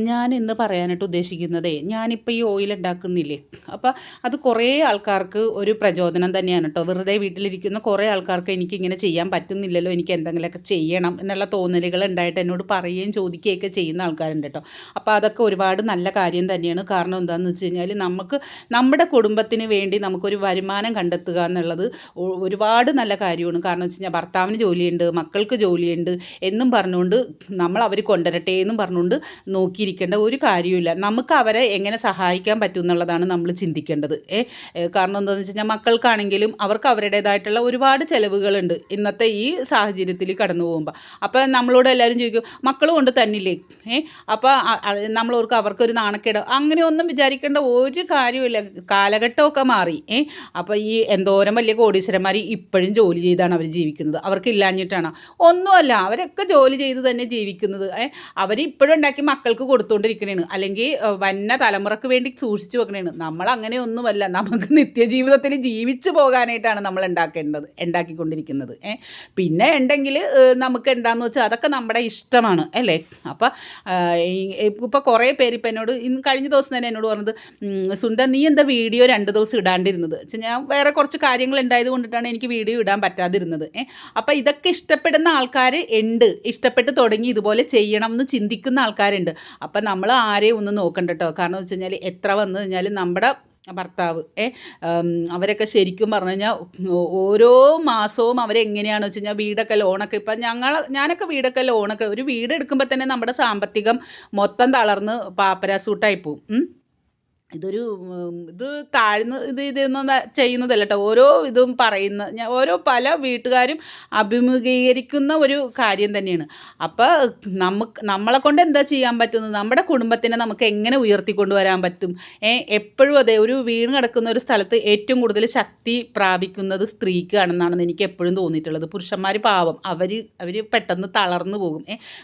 ഞാൻ ഇന്ന് പറയാനായിട്ട് ഉദ്ദേശിക്കുന്നതേ ഞാനിപ്പോൾ ഈ ഓയിൽ ഉണ്ടാക്കുന്നില്ലേ അപ്പോൾ അത് കുറേ ആൾക്കാർക്ക് ഒരു പ്രചോദനം തന്നെയാണ് കേട്ടോ വെറുതെ വീട്ടിലിരിക്കുന്ന കുറേ ആൾക്കാർക്ക് എനിക്ക് ഇങ്ങനെ ചെയ്യാൻ പറ്റുന്നില്ലല്ലോ എനിക്ക് എന്തെങ്കിലുമൊക്കെ ചെയ്യണം എന്നുള്ള തോന്നലുകൾ ഉണ്ടായിട്ട് എന്നോട് പറയുകയും ചോദിക്കുകയൊക്കെ ചെയ്യുന്ന ആൾക്കാരുണ്ട് കേട്ടോ അപ്പോൾ അതൊക്കെ ഒരുപാട് നല്ല കാര്യം തന്നെയാണ്. കാരണം എന്താണെന്ന് വെച്ച് കഴിഞ്ഞാൽ നമുക്ക് നമ്മുടെ കുടുംബത്തിന് വേണ്ടി നമുക്കൊരു വരുമാനം കണ്ടെത്തുക എന്നുള്ളത് ഒരുപാട് നല്ല കാര്യമാണ്. കാരണം വെച്ച് കഴിഞ്ഞാൽ ഭർത്താവിന് ജോലിയുണ്ട് മക്കൾക്ക് ജോലിയുണ്ട് എന്നും പറഞ്ഞുകൊണ്ട് നമ്മൾ അവർ കൊണ്ടുവരട്ടെ എന്നും പറഞ്ഞുകൊണ്ട് നോക്കിയിരിക്കേണ്ട ഒരു കാര്യമില്ല നമുക്ക് അവരെ എങ്ങനെ സഹായിക്കാൻ പറ്റും എന്നുള്ളതാണ് നമ്മൾ ചിന്തിക്കേണ്ടത്. ഏ കാരണം എന്താണെന്ന് വെച്ച് കഴിഞ്ഞാൽ മക്കൾക്കാണെങ്കിലും അവർക്ക് അവരുടേതായിട്ടുള്ള ഒരുപാട് ചിലവുകളുണ്ട് ഇന്നത്തെ ഈ സാഹചര്യത്തിൽ കടന്നു പോകുമ്പോൾ അപ്പോൾ നമ്മളോട് എല്ലാവരും ചോദിക്കും മക്കൾ കൊണ്ട് തന്നില്ലേ? ഏ അപ്പോൾ നമ്മളോർക്ക് അവർക്കൊരു നാണക്കേട്. അങ്ങനെയൊന്നും വിചാരിക്കേണ്ട ഒരു കാര്യമില്ല കാലഘട്ടമൊക്കെ മാറി. ഏ അപ്പോൾ ഈ എന്തോരം വലിയ കോടീശ്വരന്മാർ ഇപ്പോഴും ജോലി ചെയ്താണ് അവർ ജീവിക്കുന്നത്. അവർക്ക് ഇല്ലാഞ്ഞിട്ടാണ്? ഒന്നുമല്ല. അവരൊക്കെ ജോലി ചെയ്ത് തന്നെ ജീവിക്കുന്നത്. ഏ ഉണ്ടാക്കി മക്കൾക്ക് കൊടുത്തുകൊണ്ടിരിക്കണേണ് അല്ലെങ്കിൽ വന്ന തലമുറയ്ക്ക് വേണ്ടി സൂക്ഷിച്ചു വെക്കണേണ്. നമ്മൾ അങ്ങനെ ഒന്നുമല്ല നമുക്ക് നിത്യജീവിതത്തിൽ ജീവിച്ചു പോകാനായിട്ടാണ് നമ്മൾ ഉണ്ടാക്കേണ്ടത് ഉണ്ടാക്കിക്കൊണ്ടിരിക്കുന്നത്. ഏ പിന്നെ ഉണ്ടെങ്കിൽ നമുക്ക് എന്താണെന്ന് വെച്ചാൽ അതൊക്കെ നമ്മുടെ ഇഷ്ടമാണ് അല്ലേ? അപ്പോൾ ഇപ്പോൾ കുറേ പേര് ഇപ്പം എന്നോട് ഇന്ന് കഴിഞ്ഞ ദിവസം തന്നെ എന്നോട് പറഞ്ഞത് "ഉം, സുന്ദർ നീ എന്താ വീഡിയോ രണ്ട് ദിവസം ഇടാണ്ടിരുന്നത്? വെച്ചാൽ ഞാൻ വേറെ കുറച്ച് കാര്യങ്ങൾ ഉണ്ടായത് കൊണ്ടിട്ടാണ് എനിക്ക് വീഡിയോ ഇടാൻ പറ്റാതിരുന്നത്. ഏ അപ്പോൾ ഇതൊക്കെ ഇഷ്ടപ്പെടുന്ന ആൾക്കാർ ഉണ്ട്. ഇഷ്ടപ്പെട്ട് തുടങ്ങി ഇതുപോലെ ചെയ്യണം എന്ന് ചിന്തിക്കുന്ന ആൾക്കാരുണ്ട്. അപ്പം നമ്മൾ ആരെയും ഒന്ന് നോക്കണ്ട കേട്ടോ കാരണം എന്ന് വെച്ച് കഴിഞ്ഞാൽ എത്ര വന്നു കഴിഞ്ഞാൽ നമ്മുടെ ഭർത്താവ് ഏ അവരൊക്കെ ശരിക്കും പറഞ്ഞു കഴിഞ്ഞാൽ ഓരോ മാസവും അവരെങ്ങനെയാണെന്ന് വെച്ച് കഴിഞ്ഞാൽ വീടൊക്കെ ലോണൊക്കെ ഇപ്പം ഞങ്ങൾ ഞാനൊക്കെ വീടൊക്കെ ലോണൊക്കെ ഒരു വീട് എടുക്കുമ്പോൾ തന്നെ നമ്മുടെ സാമ്പത്തികം മൊത്തം തളർന്ന് പാപ്പരാസൂട്ടായി പോവും. ഇതൊരു ഇത് താഴ്ന്ന് ഇത് ഇതൊന്നും ചെയ്യുന്നതല്ല കേട്ടോ ഓരോ ഇതും പറയുന്ന ഞാൻ ഓരോ പല വീട്ടുകാരും അഭിമുഖീകരിക്കുന്ന ഒരു കാര്യം തന്നെയാണ്. അപ്പോൾ നമുക്ക് നമ്മളെ കൊണ്ട് എന്താ ചെയ്യാൻ പറ്റുന്നത്? നമ്മുടെ കുടുംബത്തിനെ നമുക്ക് എങ്ങനെ ഉയർത്തിക്കൊണ്ടുവരാൻ പറ്റും? ഏ എപ്പോഴും അതെ ഒരു വീണ് കിടക്കുന്ന ഒരു സ്ഥലത്ത് ഏറ്റവും കൂടുതൽ ശക്തി പ്രാപിക്കുന്നത് സ്ത്രീക്കാണെന്നാണെന്ന് എനിക്ക് എപ്പോഴും തോന്നിയിട്ടുള്ളത്. പുരുഷന്മാർ പാവം അവർ അവർ പെട്ടെന്ന് തളർന്നു പോകും.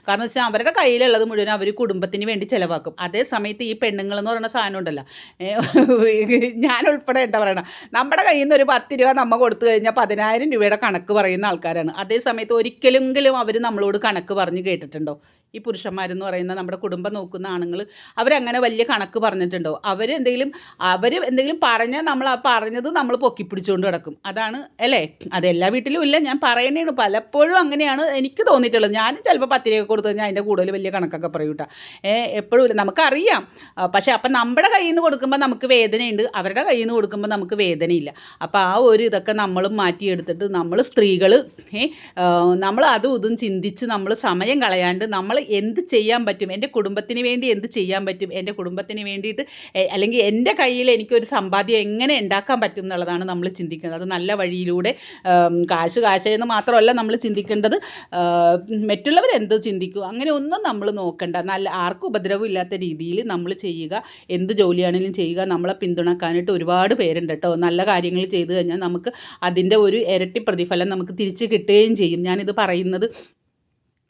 കാരണം വെച്ചാൽ അവരുടെ കയ്യിലുള്ളത് മുഴുവൻ അവർ കുടുംബത്തിന് വേണ്ടി ചിലവാക്കും. അതേ സമയത്ത് ഈ പെണ്ണുങ്ങളെന്ന് പറയുന്ന സാധനം ഉണ്ടല്ലോ ഞാൻ ഉൾപ്പെടെ എന്താ പറയണം? നമ്മുടെ കയ്യിൽ നിന്ന് ഒരു പത്ത് രൂപ നമ്മൾ കൊടുത്തു കഴിഞ്ഞാൽ പതിനായിരം രൂപയുടെ കണക്ക് പറയുന്ന ആൾക്കാരാണ്. അതേ സമയത്ത് ഒരിക്കലെങ്കിലും അവർ നമ്മളോട് കണക്ക് പറഞ്ഞ് കേട്ടിട്ടുണ്ടോ? ഈ പുരുഷന്മാരെന്ന് പറയുന്ന നമ്മുടെ കുടുംബം നോക്കുന്ന ആണുങ്ങൾ അവരങ്ങനെ വലിയ കണക്ക് പറഞ്ഞിട്ടുണ്ടോ? അവർ എന്തെങ്കിലും അവർ എന്തെങ്കിലും പറഞ്ഞാൽ നമ്മൾ ആ പറഞ്ഞത് നമ്മൾ പൊക്കിപ്പിടിച്ചുകൊണ്ട് കിടക്കും അതാണ് അല്ലേ? അത് എല്ലാ വീട്ടിലും ഇല്ല. ഞാൻ പറയണേണ് പലപ്പോഴും അങ്ങനെയാണ് എനിക്ക് തോന്നിയിട്ടുള്ളത്. ഞാനും ചിലപ്പോൾ പത്തിരിയൊക്കെ കൊടുത്തു കഴിഞ്ഞാൽ അതിന്റെ കൂടുതൽ വലിയ കണക്കൊക്കെ പറയും കേട്ടോ. ഏ എപ്പോഴും ഇല്ല. നമുക്കറിയാം. പക്ഷേ അപ്പം നമ്മുടെ കയ്യിൽ നിന്ന് കൊടുക്കുമ്പോൾ നമുക്ക് വേദനയുണ്ട്. അവരുടെ കയ്യിൽ നിന്ന് കൊടുക്കുമ്പോൾ നമുക്ക് വേദനയില്ല. അപ്പോൾ ആ ഒരു ഇതൊക്കെ നമ്മളും മാറ്റിയെടുത്തിട്ട് നമ്മൾ സ്ത്രീകൾ നമ്മൾ അതും ഇതും ചിന്തിച്ച് നമ്മൾ സമയം കളയാണ്ട് നമ്മൾ എന്ത് ചെയ്യാൻ പറ്റും? എന്റെ കുടുംബത്തിന് വേണ്ടി എന്ത് ചെയ്യാൻ പറ്റും? എന്റെ കുടുംബത്തിന് വേണ്ടിയിട്ട് അല്ലെങ്കിൽ എന്റെ കയ്യിൽ എനിക്കൊരു സമ്പാദ്യം എങ്ങനെ ഉണ്ടാക്കാൻ പറ്റും എന്നുള്ളതാണ് നമ്മൾ ചിന്തിക്കുന്നത്. അത് നല്ല വഴിയിലൂടെ കാശ് കാശ് എന്ന് മാത്രമല്ല നമ്മൾ ചിന്തിക്കേണ്ടത് മറ്റുള്ളവർ എന്ത് ചിന്തിക്കും? അങ്ങനെ ഒന്നും നമ്മൾ നോക്കണ്ട. നല്ല ആർക്കും ഉപദ്രവം ഇല്ലാത്ത രീതിയിൽ നമ്മൾ ചെയ്യുക. എന്ത് ജോലിയാണെങ്കിലും ചെയ്യുക. നമ്മളെ പിന്തുണക്കാനായിട്ട് ഒരുപാട് പേരുണ്ട് കേട്ടോ. നല്ല കാര്യങ്ങൾ ചെയ്തു കഴിഞ്ഞാൽ നമുക്ക് അതിന്റെ ഒരു ഇരട്ടി പ്രതിഫലം നമുക്ക് തിരിച്ച് കിട്ടുകയും ചെയ്യും. ഞാനിത് പറയുന്നത്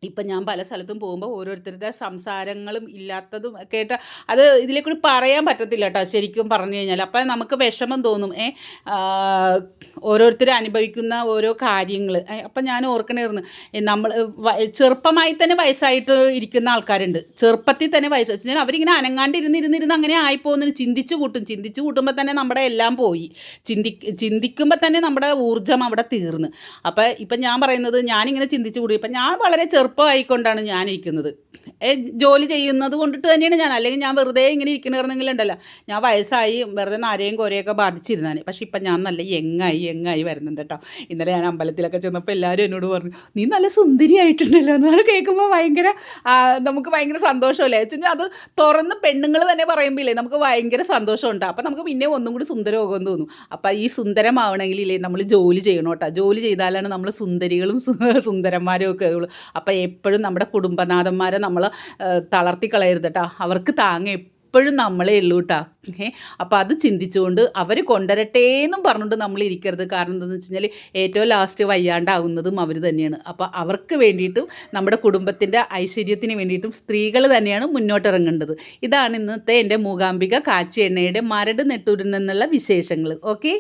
ഇപ്പം ഞാൻ പല സ്ഥലത്തും പോകുമ്പോൾ ഓരോരുത്തരുടെ സംസാരങ്ങളും ഇല്ലാത്തതും കേട്ട അത് ഇതിലേക്കൂടി പറയാൻ പറ്റത്തില്ല കേട്ടോ ശരിക്കും പറഞ്ഞു കഴിഞ്ഞാൽ. അപ്പം നമുക്ക് വിഷമം തോന്നും. ഏ ഓരോരുത്തർ അനുഭവിക്കുന്ന ഓരോ കാര്യങ്ങൾ അപ്പം ഞാൻ ഓർക്കണേർന്ന് നമ്മൾ ചെറുപ്പമായി തന്നെ വയസ്സായിട്ട് ഇരിക്കുന്ന ആൾക്കാരുണ്ട്. ചെറുപ്പത്തിൽ തന്നെ വയസ്സ് വെച്ച് കഴിഞ്ഞാൽ അവരിങ്ങനെ അനങ്ങാണ്ട് ഇരുന്നിരുന്നിരുന്ന് അങ്ങനെ ആയിപ്പോകുന്നു. ചിന്തിച്ച് കൂട്ടും. ചിന്തിച്ചു കൂട്ടുമ്പോൾ തന്നെ നമ്മുടെ എല്ലാം പോയി. ചിന്തി ചിന്തിക്കുമ്പോൾ തന്നെ നമ്മുടെ ഊർജം അവിടെ തീർന്ന്. അപ്പം ഇപ്പം ഞാൻ പറയുന്നത് ഞാനിങ്ങനെ ചിന്തിച്ച് കൂടി. ഇപ്പം ഞാൻ വളരെ ചെറുപ്പമായിക്കൊണ്ടാണ് ഏ, ജോലി ചെയ്യുന്നത് കൊണ്ടിട്ട് തന്നെയാണ് ഞാൻ. അല്ലെങ്കിൽ ഞാൻ വെറുതെ ഇങ്ങനെ ഇരിക്കണമെന്നെങ്കിലും ഉണ്ടല്ലോ. ഞാൻ വയസ്സായി വെറുതെ നാരയും കോരയൊക്കെ ബാധിച്ചിരുന്നാണ് പക്ഷെ ഇപ്പം ഞാൻ നല്ല യങ്ങായി യങ്ങായി വരുന്നുണ്ട് കേട്ടോ. ഇന്നലെ ഞാൻ അമ്പലത്തിലൊക്കെ ചെന്നപ്പോൾ എല്ലാവരും എന്നോട് പറഞ്ഞു നീ നല്ല സുന്ദരിയായിട്ടുണ്ടല്ലോ എന്ന് കേൾക്കുമ്പോൾ ഭയങ്കര നമുക്ക് ഭയങ്കര സന്തോഷമല്ലേ? വെച്ച് കഴിഞ്ഞാൽ അത് തുറന്ന് പെണ്ണുങ്ങൾ തന്നെ പറയുമ്പോഴേ നമുക്ക് ഭയങ്കര സന്തോഷമുണ്ട് അപ്പം നമുക്ക് പിന്നെ ഒന്നും കൂടി സുന്ദരമാകുമെന്ന് തോന്നും. അപ്പം ഈ സുന്ദരമാവണമെങ്കിൽ ഇല്ലേ നമ്മൾ ജോലി ചെയ്യണം കേട്ടോ. ജോലി ചെയ്താലാണ് നമ്മൾ സുന്ദരികളും സുന്ദരന്മാരും ഒക്കെ ഉള്ളൂ. അപ്പം എപ്പോഴും നമ്മുടെ കുടുംബനാഥന്മാരെ നമ്മൾ തളർത്തി കളയരുത് കേട്ടോ അവർക്ക് താങ്ങ എപ്പോഴും നമ്മളേ ഉള്ളൂ കേട്ടോ അപ്പോൾ അത് ചിന്തിച്ചുകൊണ്ട് അവർ കൊണ്ടുവരട്ടെ എന്നും പറഞ്ഞുകൊണ്ട് നമ്മൾ ഇരിക്കരുത്. കാരണം എന്താണെന്ന് വെച്ച് കഴിഞ്ഞാൽ ഏറ്റവും ലാസ്റ്റ് വയ്യാണ്ടാകുന്നതും അവർ തന്നെയാണ്. അപ്പോൾ അവർക്ക് വേണ്ടിയിട്ടും നമ്മുടെ കുടുംബത്തിന്റെ ഐശ്വര്യത്തിന് വേണ്ടിയിട്ടും സ്ത്രീകൾ തന്നെയാണ് മുന്നോട്ടിറങ്ങേണ്ടത്. ഇതാണ് ഇന്നത്തെ എന്റെ മൂകാംബിക കാച്ചി എണ്ണയുടെ മരട് നെട്ടൂരിൽ നിന്നുള്ള വിശേഷങ്ങൾ ഓക്കെ?